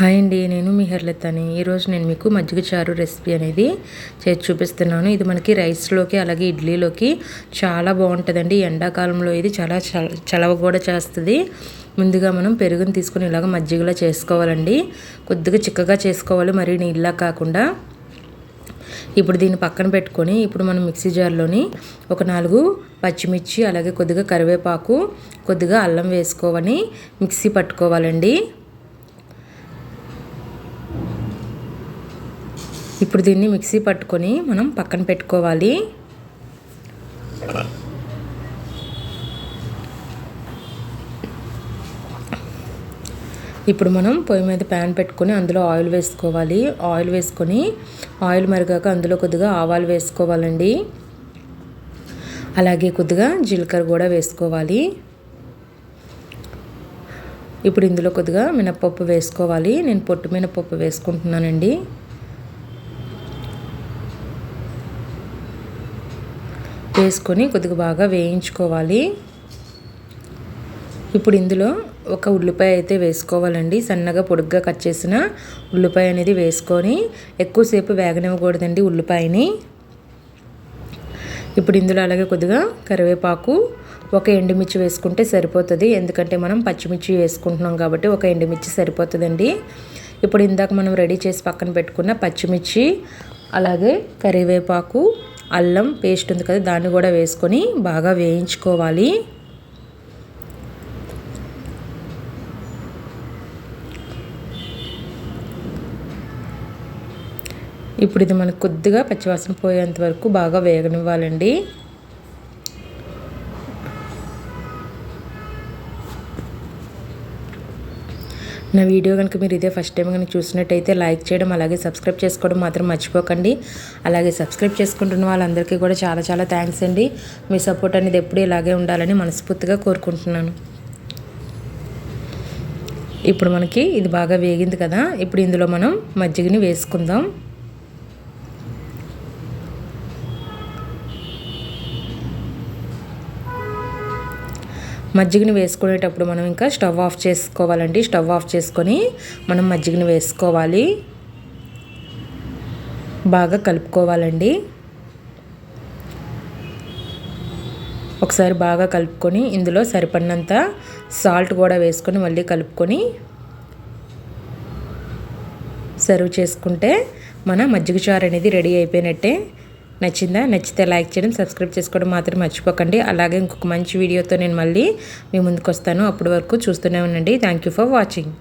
Hi అండి నేను మీ హెర్లెత్తని. ఈరోజు నేను మీకు మజ్జిగ చారు రెసిపీ అనేది చేసి చూపిస్తున్నాను. ఇది మనకి రైస్లోకి అలాగే ఇడ్లీలోకి చాలా బాగుంటుందండి. ఎండాకాలంలో ఇది చాలా చలవ కూడా చేస్తుంది. ముందుగా మనం పెరుగుని తీసుకుని ఇలాగ మజ్జిగలో చేసుకోవాలండి. కొద్దిగా చిక్కగా చేసుకోవాలి మరీ నీళ్ళ కాకుండా. ఇప్పుడు దీన్ని పక్కన పెట్టుకొని ఇప్పుడు మనం మిక్సీ జార్లోని ఒక నాలుగు పచ్చిమిర్చి అలాగే కొద్దిగా కరివేపాకు కొద్దిగా అల్లం వేసుకోవని మిక్సీ పట్టుకోవాలండి. ఇప్పుడు దీన్ని మిక్సీ పట్టుకొని మనం పక్కన పెట్టుకోవాలి. ఇప్పుడు మనం పొయ్యి మీద ప్యాన్ పెట్టుకొని అందులో ఆయిల్ వేసుకోవాలి. ఆయిల్ వేసుకొని ఆయిల్ మరిగాక అందులో కొద్దిగా ఆవాలు వేసుకోవాలండి. అలాగే కొద్దిగా జీలకర్ర కూడా వేసుకోవాలి. ఇప్పుడు ఇందులో కొద్దిగా మినప్పప్పు వేసుకోవాలి. నేను పొట్టు మినపప్పు వేసుకుంటున్నానండి. వేసుకొని కొద్దిగా బాగా వేయించుకోవాలి. ఇప్పుడు ఇందులో ఒక ఉల్లిపాయ అయితే వేసుకోవాలండి. సన్నగా పొడుగ్గా కట్ చేసిన ఉల్లిపాయ అనేది వేసుకొని ఎక్కువసేపు వేగనివ్వకూడదండి ఉల్లిపాయని. ఇప్పుడు ఇందులో అలాగే కొద్దిగా కరివేపాకు ఒక ఎండుమిర్చి వేసుకుంటే సరిపోతుంది. ఎందుకంటే మనం పచ్చిమిర్చి వేసుకుంటున్నాం కాబట్టి ఒక ఎండుమిర్చి సరిపోతుందండి. ఇప్పుడు ఇందాక మనం రెడీ చేసి పక్కన పెట్టుకున్న పచ్చిమిర్చి అలాగే కరివేపాకు అల్లం పేస్ట్ ఉంది కదా దాన్ని కూడా వేసుకొని బాగా వేయించుకోవాలి. ఇప్పుడు ఇది మనకు కొద్దిగా పచ్చివాసన పోయేంత వరకు బాగా వేగనివ్వాలండి. నా వీడియో కనుక మీరు ఇదే ఫస్ట్ టైం కనుక చూసినట్టయితే లైక్ చేయడం అలాగే సబ్స్క్రైబ్ చేసుకోవడం మాత్రం మర్చిపోకండి. అలాగే సబ్స్క్రైబ్ చేసుకుంటున్న వాళ్ళందరికీ కూడా చాలా చాలా థ్యాంక్స్ అండి. మీ సపోర్ట్ అనేది ఎప్పుడూ ఇలాగే ఉండాలని మనస్ఫూర్తిగా కోరుకుంటున్నాను. ఇప్పుడు మనకి ఇది బాగా వేగింది కదా ఇప్పుడు ఇందులో మనం మజ్జిగని వేసుకుందాం. మజ్జిగని వేసుకునేటప్పుడు మనం ఇంకా స్టవ్ ఆఫ్ చేసుకోవాలండి. స్టవ్ ఆఫ్ చేసుకొని మనం మజ్జిగని వేసుకోవాలి. బాగా కలుపుకోవాలండి. ఒకసారి బాగా కలుపుకొని ఇందులో సరిపడినంత సాల్ట్ కూడా వేసుకొని మళ్ళీ కలుపుకొని సర్వ్ చేసుకుంటే మన మజ్జిగ చారు అనేది రెడీ అయిపోయినట్టే. నచ్చిందా? నచ్చితే లైక్ చేయడం సబ్స్క్రైబ్ చేసుకోవడం మాత్రం మర్చిపోకండి. అలాగే ఇంకొక మంచి వీడియోతో నేను మళ్ళీ మీ ముందుకు వస్తాను అప్పటి వరకు చూస్తూనే ఉండండి. Thank you for watching